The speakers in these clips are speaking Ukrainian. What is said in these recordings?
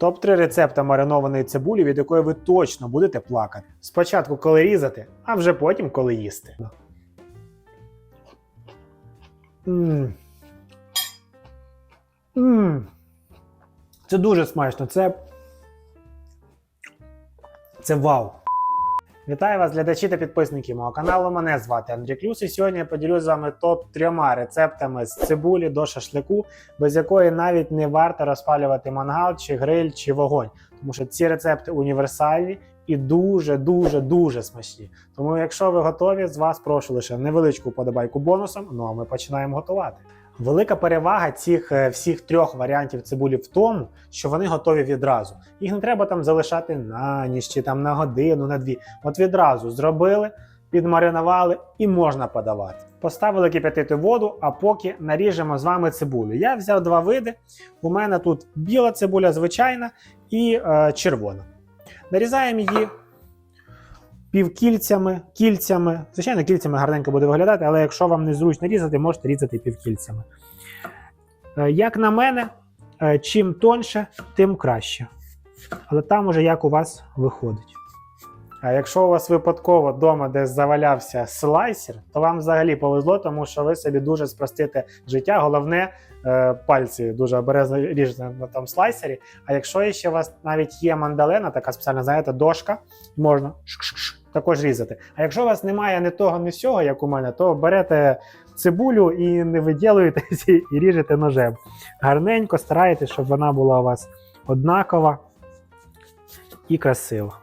Топ-3 рецепта маринованої цибулі, від якої ви точно будете плакати. Спочатку, коли різати, а вже потім, коли їсти. Мм. Мм. Це дуже смачно. Це. Це вау. Вітаю вас, глядачі та підписники мого каналу. Мене звати Андрій Клюс, і сьогодні я поділюсь з вами топ трьома рецептами з цибулі до шашлику, без якої навіть не варто розпалювати мангал, чи гриль, чи вогонь. Тому що ці рецепти універсальні і дуже, дуже, дуже смачні. Тому, якщо ви готові, з вас прошу лише невеличку подобайку бонусом. Ну а ми починаємо готувати. Велика перевага цих е, всіх трьох варіантів цибулі в тому, що вони готові відразу. Їх не треба там залишати на ніч чи там на годину, на дві. От відразу зробили, підмаринували і можна подавати. Поставили кип'ятити воду, а поки наріжемо з вами цибулю. Я взяв два види. У мене тут біла цибуля звичайна і е, червона. Нарізаємо її півкільцями, кільцями. Звичайно, кільцями гарненько буде виглядати, але якщо вам не зручно різати, можете різати півкільцями. Е, Як на мене, е, чим тоньше, тим краще. Але там уже як у вас виходить. А якщо у вас випадково вдома десь завалявся слайсер, то вам взагалі повезло, тому що ви собі дуже спростите життя. Головне, е, пальці дуже обережно ріжете на там слайсері. А якщо ще у вас навіть є мандалена, така спеціальна, знаєте, дошка, можна також різати. А якщо у вас немає ні того, ні всього, як у мене, то берете цибулю і не виділуєтеся і ріжете ножем. Гарненько стараєтесь, щоб вона була у вас однакова і красива.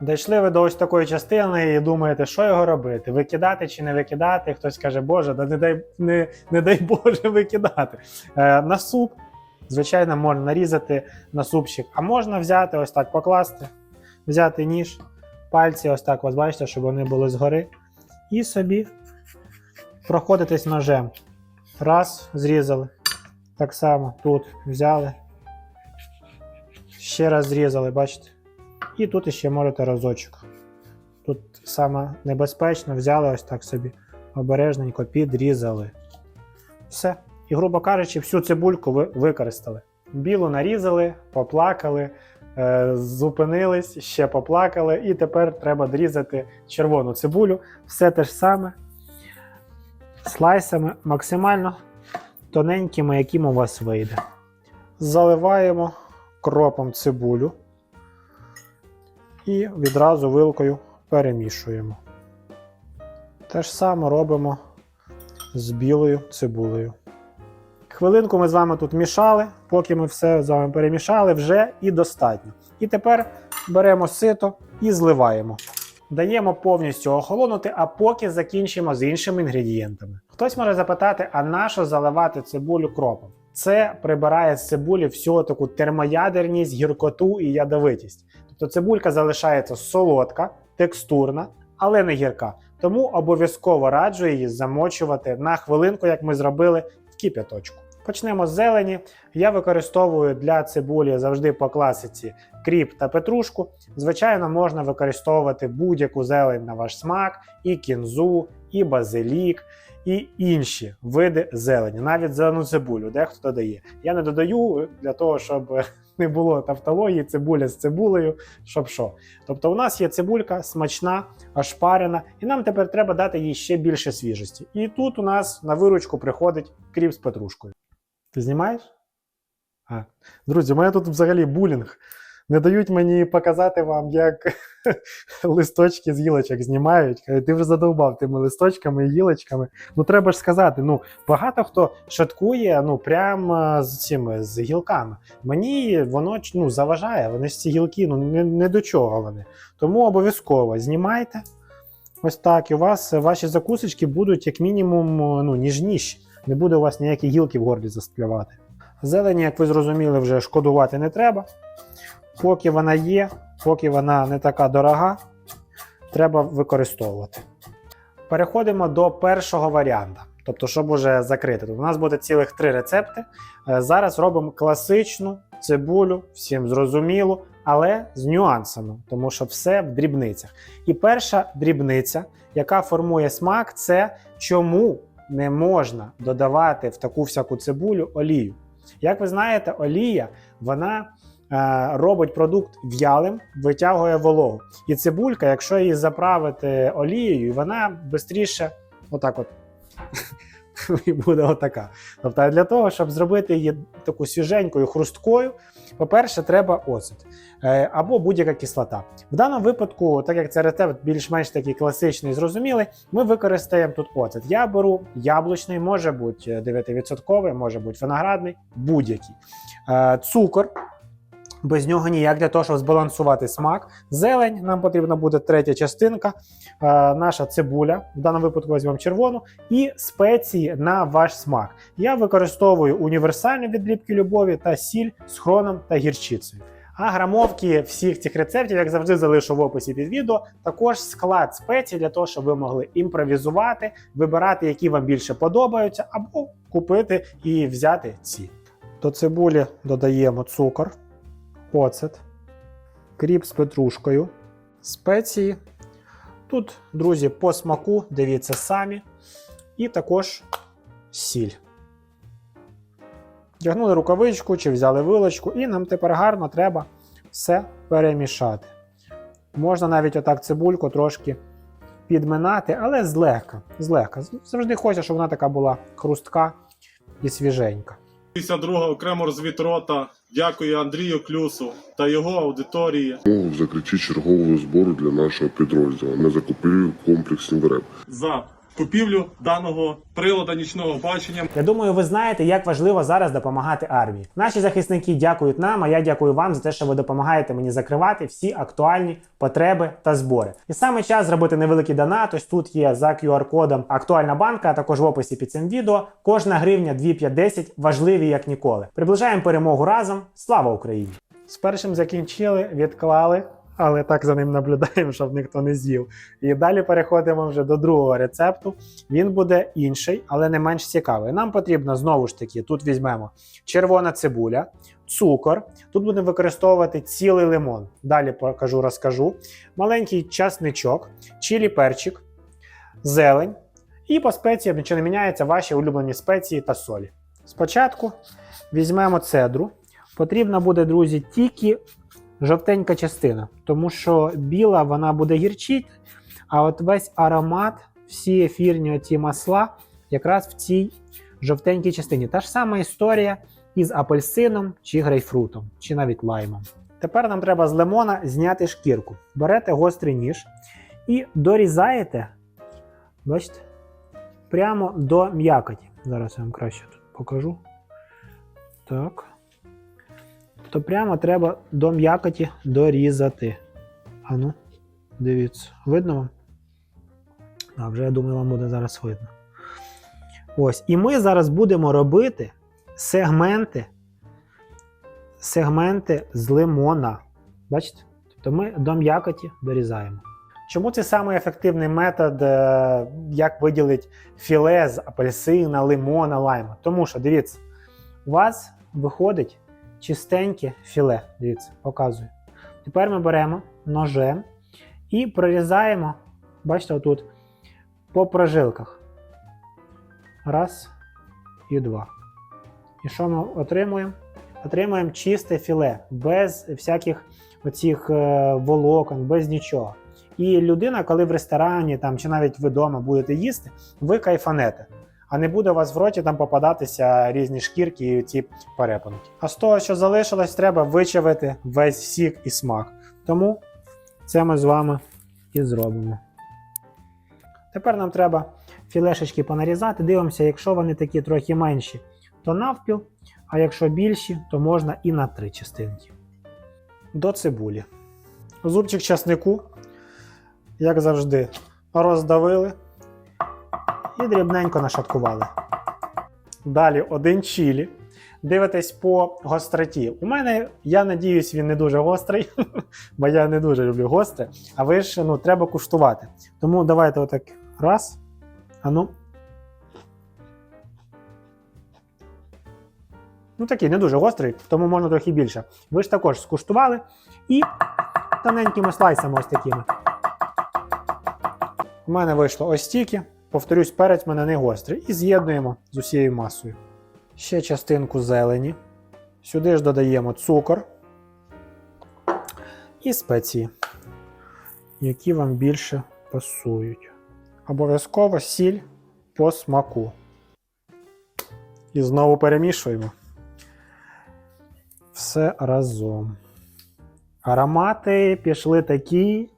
Дійшли ви до ось такої частини і думаєте, що його робити? Викидати чи не викидати? Хтось каже, Боже, да не дай, не, не дай Боже викидати. Е, на суп, звичайно, можна нарізати на супчик, а можна взяти ось так покласти, взяти ніж, пальці, ось так, ось бачите, щоб вони були згори. І собі проходитись ножем. Раз, зрізали. Так само тут взяли. Ще раз зрізали, бачите? І тут ще можете разочок. Тут саме небезпечно, взяли ось так собі, обережненько підрізали. Все. І, грубо кажучи, всю цибульку ви використали. Білу нарізали, поплакали, зупинились, ще поплакали, і тепер треба дорізати червону цибулю. Все те ж саме. Слайсами максимально тоненькими, яким у вас вийде. Заливаємо кропом цибулю і відразу вилкою перемішуємо. Те ж саме робимо з білою цибулею. Хвилинку ми з вами тут мішали, поки ми все з вами перемішали, вже і достатньо. І тепер беремо сито і зливаємо. Даємо повністю охолонути, а поки закінчимо з іншими інгредієнтами. Хтось може запитати, а на що заливати цибулю кропом? Це прибирає з цибулі всю таку термоядерність, гіркоту і ядовитість. Тобто цибулька залишається солодка, текстурна, але не гірка. Тому обов'язково раджу її замочувати на хвилинку, як ми зробили в кип'яточку. Почнемо з зелені. Я використовую для цибулі завжди по класиці кріп та петрушку. Звичайно, можна використовувати будь-яку зелень на ваш смак, і кінзу, і базилік, і інші види зелені, навіть зелену цибулю, дехто додає. Я не додаю для того, щоб не було тавтології, цибуля з цибулею, щоб що. Тобто, у нас є цибулька смачна, ошпарена, і нам тепер треба дати їй ще більше свіжості. І тут у нас на виручку приходить кріп з петрушкою. Ти знімаєш? А. Друзі, у мене тут взагалі булінг. Не дають мені показати вам, як листочки з гілочок знімають. Ти вже задовбав тими листочками і гілочками. Ну треба ж сказати, ну багато хто шаткує ну прямо з цими з гілками. Мені воно ну, заважає. Вони ж ці гілки ну не, не до чого вони. Тому обов'язково знімайте. Ось так, і у вас ваші закусочки будуть як мінімум ну, ніжніші. Не буде у вас ніякі гілки в горлі засплювати. Зелені, як ви зрозуміли, вже шкодувати не треба. Поки вона є, поки вона не така дорога, треба використовувати. Переходимо до першого варіанта. Тобто, щоб уже закрити. Тут у нас буде цілих три рецепти. Е, Зараз робимо класичну цибулю, всім зрозуміло, але з нюансами, тому що все в дрібницях. І перша дрібниця, яка формує смак, це чому не можна додавати в таку всяку цибулю олію. Як ви знаєте, олія вона е, робить продукт в'ялим, витягує вологу. І цибулька, якщо її заправити олією, вона швидше отак от. І буде отака. Тобто, для того, щоб зробити її таку свіженькою, хрусткою, по-перше, треба оцет е, або будь-яка кислота. В даному випадку, так як це рецепт більш-менш такий класичний, зрозумілий, ми використаємо тут оцет. Я беру яблучний, може бути 9%, може бути виноградний, будь-який. Е, Цукор. Без нього ніяк для того, щоб збалансувати смак. Зелень, нам потрібна буде третя частинка, е, наша цибуля, в даному випадку візьмемо червону, і спеції на ваш смак. Я використовую універсальні відліпки любові та сіль з хроном та гірчицею. А грамовки всіх цих рецептів, як завжди, залишу в описі під відео. Також склад спецій для того, щоб ви могли імпровізувати, вибирати, які вам більше подобаються, або купити і взяти ці. До цибулі додаємо цукор, оцет, кріп з петрушкою, спеції. Тут, друзі, по смаку, дивіться самі. І також сіль. Вдягнули рукавичку чи взяли вилочку, і нам тепер гарно треба все перемішати. Можна навіть отак цибульку трошки підминати, але злегка. злегка. Завжди хочеться, щоб вона така була хрустка і свіженька. 52 окремо розвітрота. дякую Андрію Клюсу та його аудиторії Мову в закритті чергового збору для нашого підрозділу. на закупівлю комплексні ВРЕП. за купівлю даного приладу нічного бачення. Я думаю, ви знаєте, як важливо зараз допомагати армії. Наші захисники дякують нам, а я дякую вам за те, що ви допомагаєте мені закривати всі актуальні потреби та збори. І саме час зробити невеликий донат. Ось тут є за QR-кодом актуальна банка, а також в описі під цим відео. Кожна гривня 2,510 важливі як ніколи. Приближаємо перемогу разом. Слава Україні! З першим закінчили, відклали. Але так за ним наблюдаємо, щоб ніхто не з'їв. І далі переходимо вже до другого рецепту. Він буде інший, але не менш цікавий. Нам потрібно знову ж таки: тут візьмемо червона цибуля, цукор. Тут будемо використовувати цілий лимон. Далі покажу, розкажу. Маленький часничок, чилі перчик, зелень. І по спеціям нічого не міняється, ваші улюблені спеції та солі. Спочатку візьмемо цедру. Потрібна буде, друзі, тільки жовтенька частина, тому що біла вона буде гірчити, а от весь аромат, всі ефірні оці масла якраз в цій жовтенькій частині. Та ж сама історія із апельсином чи грейпфрутом, чи навіть лаймом. Тепер нам треба з лимона зняти шкірку. Берете гострий ніж і дорізаєте, бачите, прямо до м'якоті. Зараз я вам краще тут покажу. Так то прямо треба до м'якоті дорізати. Ану, дивіться, видно вам? А вже я думаю, вам буде зараз видно. Ось. І ми зараз будемо робити сегменти, сегменти з лимона. Бачите? Тобто ми до м'якоті дорізаємо. Чому це самий ефективний метод, е, як виділити філе з апельсина, лимона, лайма? Тому що, дивіться, у вас виходить чистеньке філе. Дивіться, показую. Тепер ми беремо ножем і прорізаємо, бачите, отут по прожилках. Раз і два. І що ми отримуємо? Отримуємо чисте філе, без всяких оцих е, волокон, без нічого. І людина, коли в ресторані там, чи навіть ви вдома будете їсти, ви кайфанете а не буде у вас в роті там попадатися різні шкірки і ці перепонки. А з того, що залишилось, треба вичавити весь сік і смак. Тому це ми з вами і зробимо. Тепер нам треба філешечки понарізати. Дивимося, якщо вони такі трохи менші, то навпіл, а якщо більші, то можна і на три частинки. До цибулі. Зубчик часнику, як завжди, роздавили і дрібненько нашаткували. Далі один чилі. Дивитесь по гостроті. У мене, я надіюсь, він не дуже гострий, бо я не дуже люблю гостре. А ви ж ну, треба куштувати. Тому давайте отак раз. Ану. Ну, такий не дуже гострий, тому можна трохи більше. Ви ж також скуштували і тоненькими слайсами ось такими. У мене вийшло ось стільки. Повторюсь, перець мене не гострий. І з'єднуємо з усією масою. Ще частинку зелені. Сюди ж додаємо цукор. і спеції, які вам більше пасують. Обов'язково сіль по смаку. І знову перемішуємо. Все разом. Аромати пішли такі,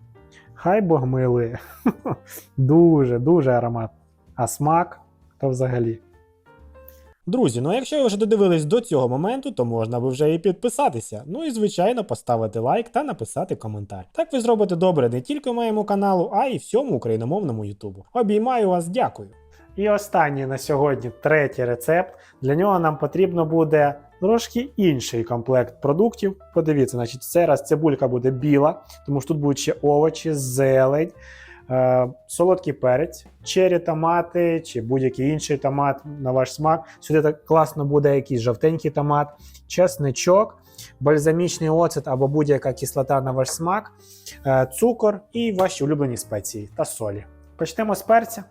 хай Бог милує. Дуже, дуже аромат. А смак то взагалі. Друзі, ну якщо ви вже додивились до цього моменту, то можна би вже і підписатися. Ну і звичайно поставити лайк та написати коментар. Так ви зробите добре не тільки моєму каналу, а й всьому україномовному Ютубу. Обіймаю вас, дякую. І останній на сьогодні третій рецепт. Для нього нам потрібно буде трошки інший комплект продуктів. Подивіться, значить, цей раз цибулька буде біла, тому що тут будуть ще овочі, зелень, е, солодкий перець, чері томати чи будь-який інший томат на ваш смак. Сюди так класно буде якийсь жовтенький томат, чесничок, бальзамічний оцет або будь-яка кислота на ваш смак, е, цукор і ваші улюблені спеції та солі. Почнемо з перця.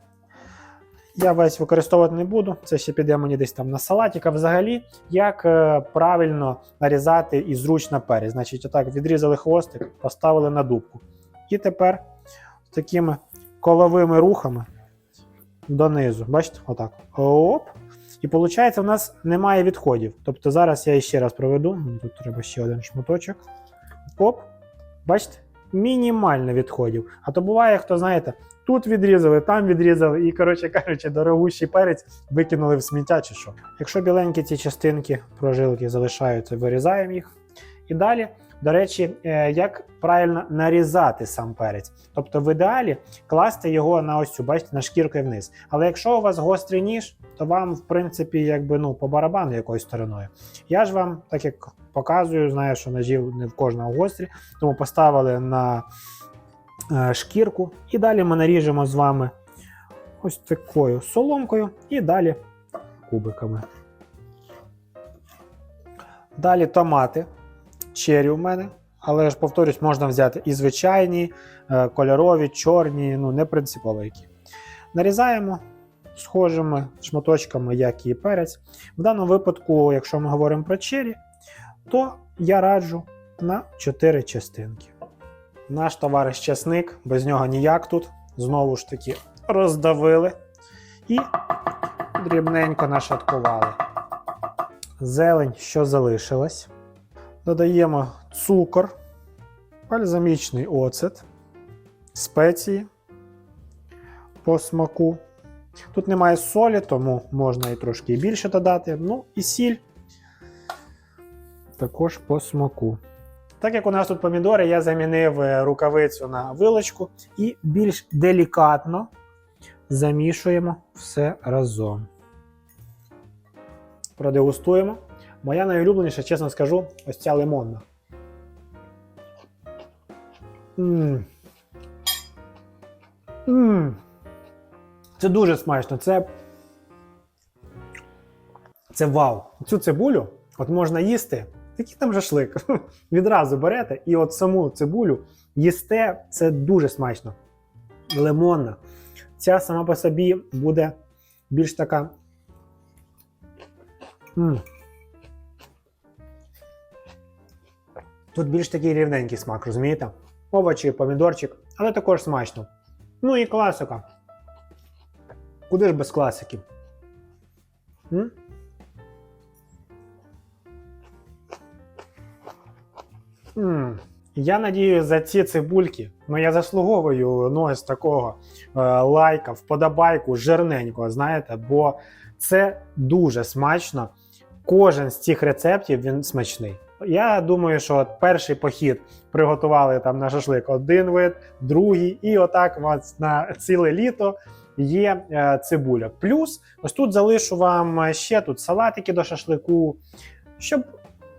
Я весь використовувати не буду. Це ще піде мені десь там на салатик. А взагалі, як е, правильно нарізати і зручно перець. Значить, отак відрізали хвостик, поставили на дубку. І тепер такими коловими рухами донизу. Бачите, отак. Оп. І виходить, у нас немає відходів. Тобто зараз я ще раз проведу. Тут треба ще один шматочок. Оп. Бачите? Мінімально відходів. А то буває, хто знаєте, тут відрізали, там відрізали, і, коротше кажучи, дорогущий перець викинули в сміття чи що. Якщо біленькі ці частинки прожилки залишаються, вирізаємо їх. І далі, до речі, е, як правильно нарізати сам перець. Тобто, в ідеалі класти його на ось цю, бачите, на шкірку вниз. Але якщо у вас гострий ніж, то вам, в принципі, якби ну, по барабану якоюсь стороною. Я ж вам, так як показую, знаю, що ножів не в кожного гострі, тому поставили на шкірку. І далі ми наріжемо з вами ось такою соломкою і далі кубиками. Далі томати. Чері у мене. Але ж повторюсь, можна взяти і звичайні, е, кольорові, чорні, ну не принципово які. Нарізаємо схожими шматочками, як і перець. В даному випадку, якщо ми говоримо про чері, то я раджу на 4 частинки. Наш товариш часник, без нього ніяк тут. Знову ж таки, роздавили і дрібненько нашаткували. Зелень, що залишилась. Додаємо цукор, бальзамічний оцет, спеції по смаку. Тут немає солі, тому можна і трошки більше додати. Ну і сіль також по смаку. Так як у нас тут помідори, я замінив е, рукавицю на вилочку і більш делікатно замішуємо все разом. Продегустуємо. Моя найулюбленіша, чесно скажу, ось ця лимонна. Мм. Мм. Це дуже смачно. Це. Це вау. Цю цибулю от можна їсти. Такий там шашлик. Відразу берете і от саму цибулю їсте. Це дуже смачно. Лимонна. Ця сама по собі буде більш така. М. Тут більш такий рівненький смак, розумієте? Овочі, помідорчик, але також смачно. Ну і класика. Куди ж без класики? М? М. Я надію, за ці цибульки, ну я заслуговую ну, ось такого е, лайка, вподобайку, жирненького, знаєте, бо це дуже смачно. Кожен з цих рецептів він смачний. Я думаю, що от перший похід приготували там на шашлик один вид, другий, і отак у вас на ціле літо є е, цибуля. Плюс ось тут залишу вам ще тут салатики до шашлику, щоб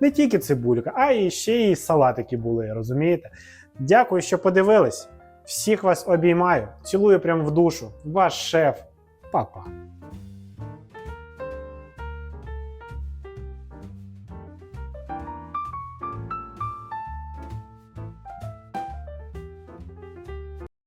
не тільки цибулька, а і ще й салатики були, розумієте? Дякую, що подивились. Всіх вас обіймаю, цілую прямо в душу. Ваш шеф, папа.